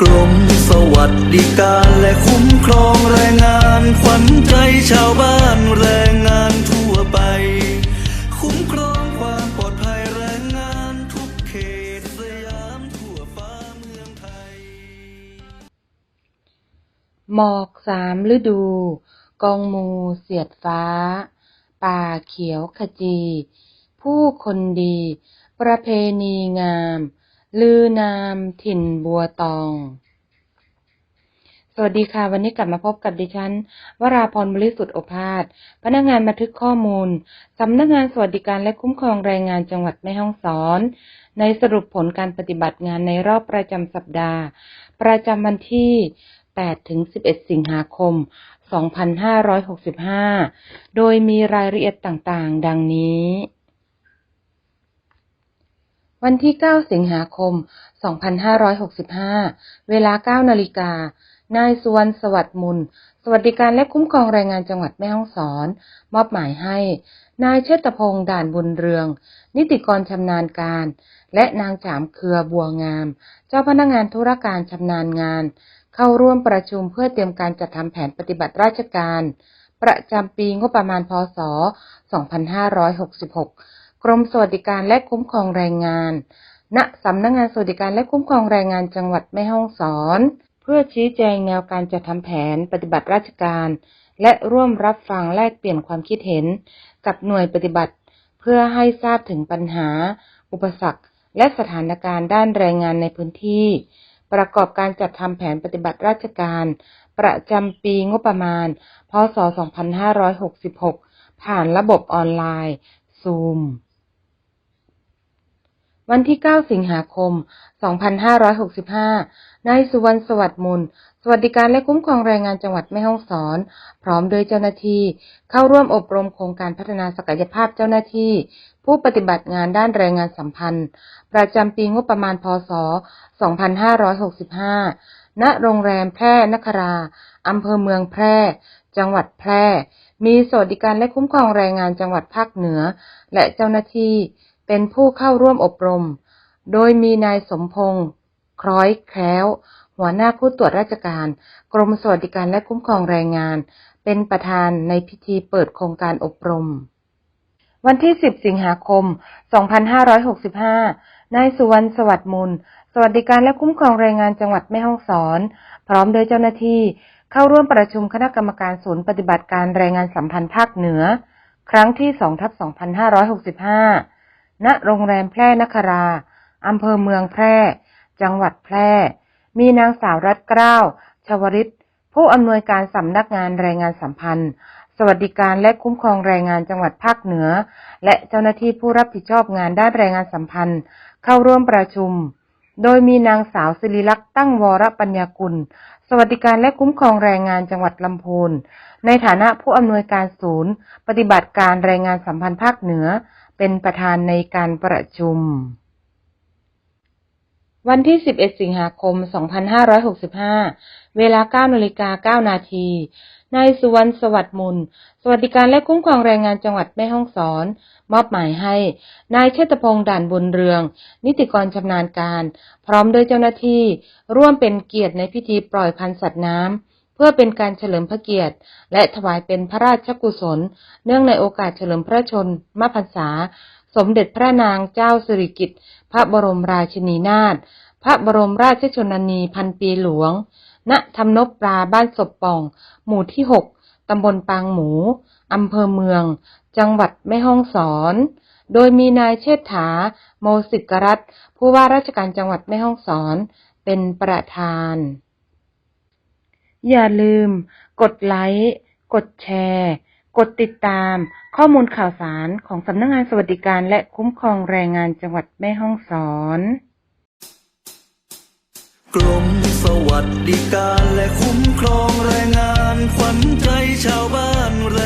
กรมสวัสดิการและคุ้มครองแรงงานขวัญใจชาวบ้านแรงงานทั่วไป คุ้มครองความปลอดภัยแรงงานทุกเขตสยามทั่วฟ้าเมืองไทย หมอกสามฤดู กองมูเสียดฟ้า ป่าเขียวขจี ผู้คนดี ประเพณีงาม ลือนามถิ่นบัวตอง สวัสดีค่ะ วันนี้กลับมาพบกับดิฉัน วราพรบริสุทธิ์โอภาส พนักงานบันทึกข้อมูล สำนักงานสวัสดิการและคุ้มครองแรงงานจังหวัดแม่ฮ่องสอน ในสรุปผลการปฏิบัติงานในรอบประจำสัปดาห์ ประจำวันที่ 8 ถึง 11 สิงหาคม 2565 โดยมีรายละเอียดต่างๆ ดังนี้ วันที่ 9 สิงหาคม 2565 เวลา 9 นาฬิกา นายสุวรรณสวัสดิ์มุล สวัสดิการและคุ้มครองแรงงานจังหวัดแม่ฮ่องสอน มอบหมายให้ นายเชษฐพงษ์ด่านบุญเรือง นิติกรชำนาญการ และนางจามเครือบัวงาม เจ้าพนักงานธุรการชำนาญงาน เข้าร่วมประชุมเพื่อเตรียมการจัดทำแผนปฏิบัติราชการ ประจำปีงบประมาณพศ 2566 กรมสวัสดิการและคุ้มครองแรงงาน ณสำนักงานสวัสดิการและคุ้มครองแรงงานจังหวัดแม่ฮ่องสอน เพื่อชี้แจงแนวการจัดทำแผนปฏิบัติราชการ และร่วมรับฟังแลกเปลี่ยนความคิดเห็น กับหน่วยปฏิบัติ เพื่อให้ทราบถึงปัญหา อุปสรรค และสถานการณ์ด้านแรงงานในพื้นที่ ประกอบการจัดทำแผนปฏิบัติราชการ ประจำปีงบประมาณ พศ 2566 ผ่านระบบออนไลน์ Zoom วันที่ 9 สิงหาคม 2565 นายสุวรรณสวัสดิ์มุลสวัสดิการและคุ้มครองแรงงานจังหวัดแม่ฮ่องสอน พร้อมโดยเจ้าหน้าที่ เข้าร่วมอบรมโครงการพัฒนาศักยภาพเจ้าหน้าที่ ผู้ปฏิบัติงานด้านแรงงานสัมพันธ์ ประจำปีงบประมาณพศ 2565 ณ โรงแรมแพร่นคราอำเภอเมืองแพร่ จังหวัดแพร่ มีสวัสดิการและคุ้มครองแรงงานจังหวัดภาคเหนือ และเจ้าหน้าที่ เป็นผู้เข้าร่วมอบรม โดยมีนายสมพงษ์คล้อยแคล้วหัวหน้าผู้ตรวจราชการ กรมสวัสดิการและคุ้มครองแรงงาน เป็นประธานในพิธีเปิดโครงการอบรม วันที่ 10 สิงหาคม 2565 นายสุวรรณสวัสดิ์มูล สวัสดิการและคุ้มครองแรงงานจังหวัดแม่ฮ่องสอน พร้อมโดยเจ้าหน้าที่เข้าร่วมประชุมคณะกรรมการศูนย์ปฏิบัติการแรงงานสัมพันธ์ภาคเหนือ ครั้งที่2ทับ2565 ณโรงแรมแพร่นครา อำเภอเมืองแพร่ จังหวัดแพร่ มีนางสาวรัตเกล้า ชวริต ผู้อำนวยการสำนักงานแรงงานสัมพันธ์ สวัสดิการและคุ้มครองแรงงานจังหวัดภาคเหนือ และเจ้าหน้าที่ผู้รับผิดชอบงานด้านแรงงานสัมพันธ์ เข้าร่วมประชุม โดยมีนางสาวศิริลักษณ์ตั้งวรปัญญากุล สวัสดิการและคุ้มครองแรงงานจังหวัดลำพูน ในฐานะผู้อำนวยการศูนย์ ปฏิบัติการแรงงานสัมพันธ์ภาคเหนือ เป็นประธานในการประชุม วันที่ 11 สิงหาคม 2565 เวลา 9นาฬิกา9นาทีนายสุวรรณสวัสดิ์มุล สวัสดิการและคุ้มครองแรงงานจังหวัดแม่ฮ่องสอน มอบหมายให้ นายเชษฐพงษ์ด่านบุญเรือง นิติกรชำนาญการ พร้อมด้วยเจ้าหน้าที่ ร่วมเป็นเกียรติในพิธีปล่อยพันธุ์สัตว์น้ำ พื่อเป็นการเฉลิมพระเกียรติ และถวายเป็นพระราชกุศล เนื่องในโอกาสเฉลิมพระชนมพรรษา สมเด็จพระนางเจ้าสิริกิติ์พระบรมราชินีนาถพระบรมราชชนนีพันปีหลวง ณทำนบปลาบ้านศพป่อง หมู่ที่6ตำบลปางหมูอำเภอเมือง จังหวัดแม่ฮ่องสอน โดยมีนายเชษฐา โมสิกรัตน์ผู้ว่าราชการจังหวัดแม่ฮ่องสอน เป็นประธาน อย่าลืม กดไลค์ กดแชร์ กดติดตาม ข้อมูลข่าวสารของสำนักงงานสวัสดิการและคุ้มครองแรงงานจังหวัดแม่ฮ่องสอน กรมสวัสดิการและคุ้มครองแรงงานขวัญใจชาวบ้านแร